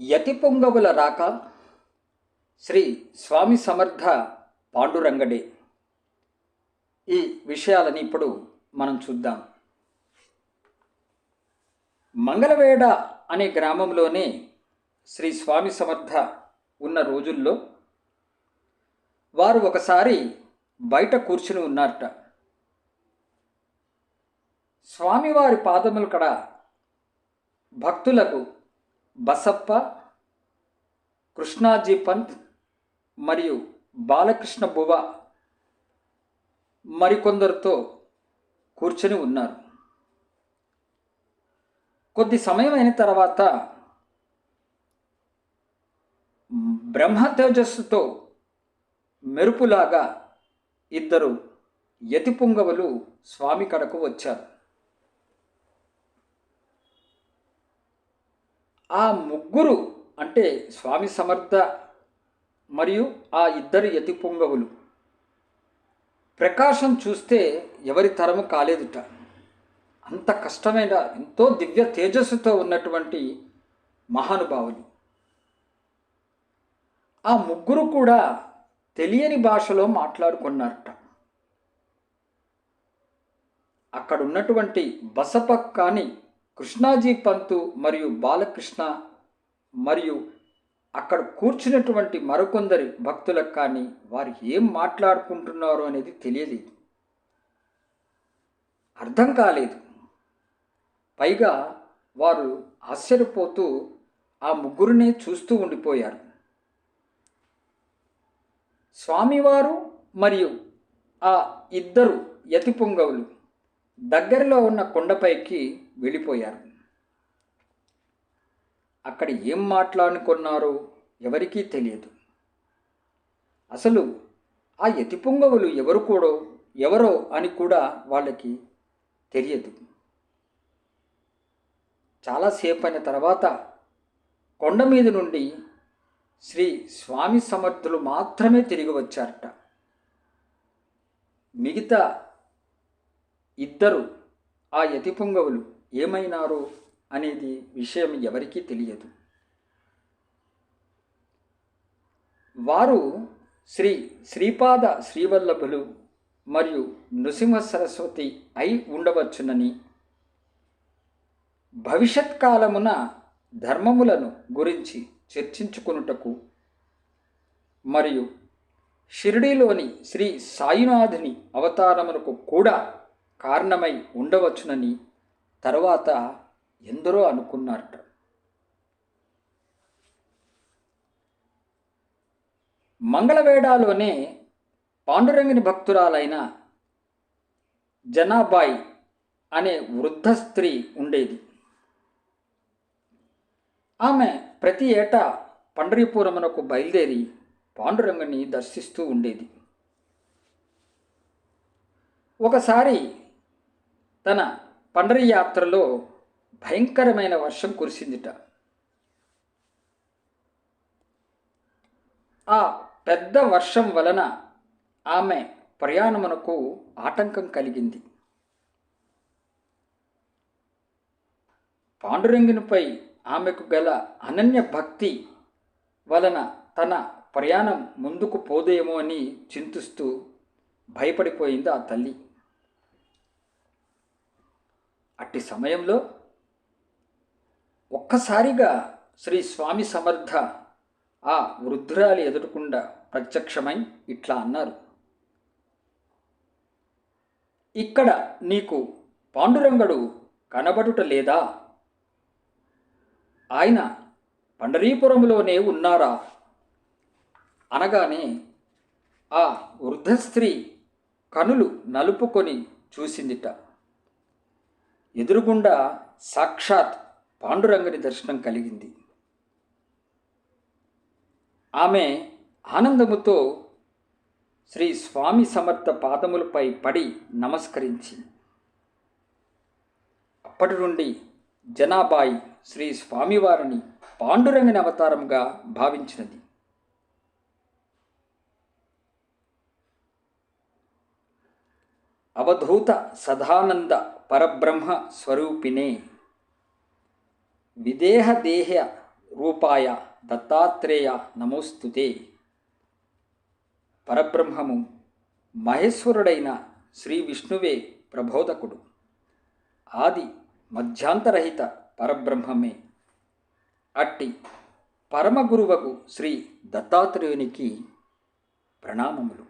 యతి పొంగవుల రాక శ్రీ స్వామి సమర్థ పాండురంగడే. ఈ విషయాలని ఇప్పుడు మనం చూద్దాం. మంగళవేడ అనే గ్రామంలోనే శ్రీ స్వామి సమర్థ ఉన్న రోజుల్లో వారు ఒకసారి బయట కూర్చుని ఉన్నారట. స్వామివారి పాదములు కడ భక్తులకు బసప్ప కృష్ణాజీ పంత్ మరియు బాలకృష్ణ బువ మరికొందరితో కూర్చొని ఉన్నారు. కొద్ది సమయం అయిన తర్వాత బ్రహ్మ తేజస్సుతో మెరుపులాగా ఇద్దరు యతి పుంగవులు స్వామి కడకు వచ్చారు. ఆ ముగ్గురు అంటే స్వామి సమర్థ మరియు ఆ ఇద్దరు యతి పొంగవులు. ప్రకాశం చూస్తే ఎవరి తరము కాలేదుట. అంత కష్టమైన ఎంతో దివ్య తేజస్సుతో ఉన్నటువంటి మహానుభావులు. ఆ ముగ్గురు కూడా తెలియని భాషలో మాట్లాడుకున్నారట. అక్కడ ఉన్నటువంటి బసప కానీ కృష్ణాజీ పంతు మరియు బాలకృష్ణ మరియు అక్కడ కూర్చున్నటువంటి మరికొందరి భక్తులకు కానీ వారు ఏం మాట్లాడుకుంటున్నారో అనేది తెలియలేదు. అర్థం కాలేదు. పైగా వారు ఆశ్చర్యపోతూ ఆ ముగ్గురినే చూస్తూ ఉండిపోయారు. స్వామివారు మరియు ఆ ఇద్దరు యతి పొంగవులు దగ్గరలో ఉన్న కొండపైకి వెళ్ళిపోయారు. అక్కడ ఏం మాట్లాడుకున్నారో ఎవరికీ తెలియదు. అసలు ఆ యతి పొంగవులు ఎవరు కూడా ఎవరో అని కూడా వాళ్ళకి తెలియదు. చాలాసేపు అయిన తర్వాత కొండ మీద నుండి శ్రీ స్వామి సమర్థులు మాత్రమే తిరిగి వచ్చారట. మిగతా ఇద్దరు ఆ యతి పొంగవులు ఏమైనారో అనేది విషయం ఎవరికీ తెలియదు. వారు శ్రీ శ్రీపాద శ్రీవల్లభులు మరియు నృసింహ సరస్వతి అయి ఉండవచ్చునని భవిష్యత్ కాలమున ధర్మములను గురించి చర్చించుకొనుటకు మరియు షిరిడీలోని శ్రీ సాయినాథుని అవతారమునకు కూడా కారణమై ఉండవచ్చునని తర్వాత ఎందరో అనుకున్నారట. మంగళవేడాలోనే పాండురంగిని భక్తురాలైన జనాబాయి అనే వృద్ధ స్త్రీ ఉండేది. ఆమె ప్రతి ఏటా పండరీపురమునకు బయలుదేరి పాండురంగుని దర్శిస్తూ ఉండేది. ఒకసారి తన పండరి యాత్రలో భయంకరమైన వర్షం కురిసిందిట. ఆ పెద్ద వర్షం వలన ఆమె ప్రయాణమునకు ఆటంకం కలిగింది. పాండురంగునిపై ఆమెకు గల అనన్య భక్తి వలన తన ప్రయాణం ముందుకు పోదేమో అని చింతిస్తూ భయపడిపోయింది ఆ తల్లి. అట్టి సమయంలో ఒక్కసారిగా శ్రీ స్వామి సమర్థ ఆ వృద్ధురాలి ఎదురుకుండా ప్రత్యక్షమై ఇట్లా అన్నారు. ఇక్కడ నీకు పాండురంగడు కనబడుట లేదా? ఆయన పండరీపురంలోనే ఉన్నారా? అనగానే ఆ వృద్ధ స్త్రీ కనులు నలుపుకొని చూసిందిట. ఎదురుగుండా సాక్షాత్ పాండురంగని దర్శనం కలిగింది. ఆమె ఆనందముతో శ్రీ స్వామి సమర్థ పాదములపై పడి నమస్కరించి అప్పటి నుండి జనాబాయి శ్రీ స్వామివారిని పాండురంగని అవతారంగా భావించినది. అవధూత సదానంద పరబ్రహ్మ స్వరూపిణే. విదేహదేహ రూపాయ దత్తాత్రేయ నమోస్తుతే. పరబ్రహ్మము మహేశ్వరుడైన శ్రీ విష్ణువే ప్రబోధకుడు. ఆది మధ్యాంతరహిత పరబ్రహ్మమే. అట్టి పరమగురువకు శ్రీ దత్తాత్రేయునికి ప్రణామములు.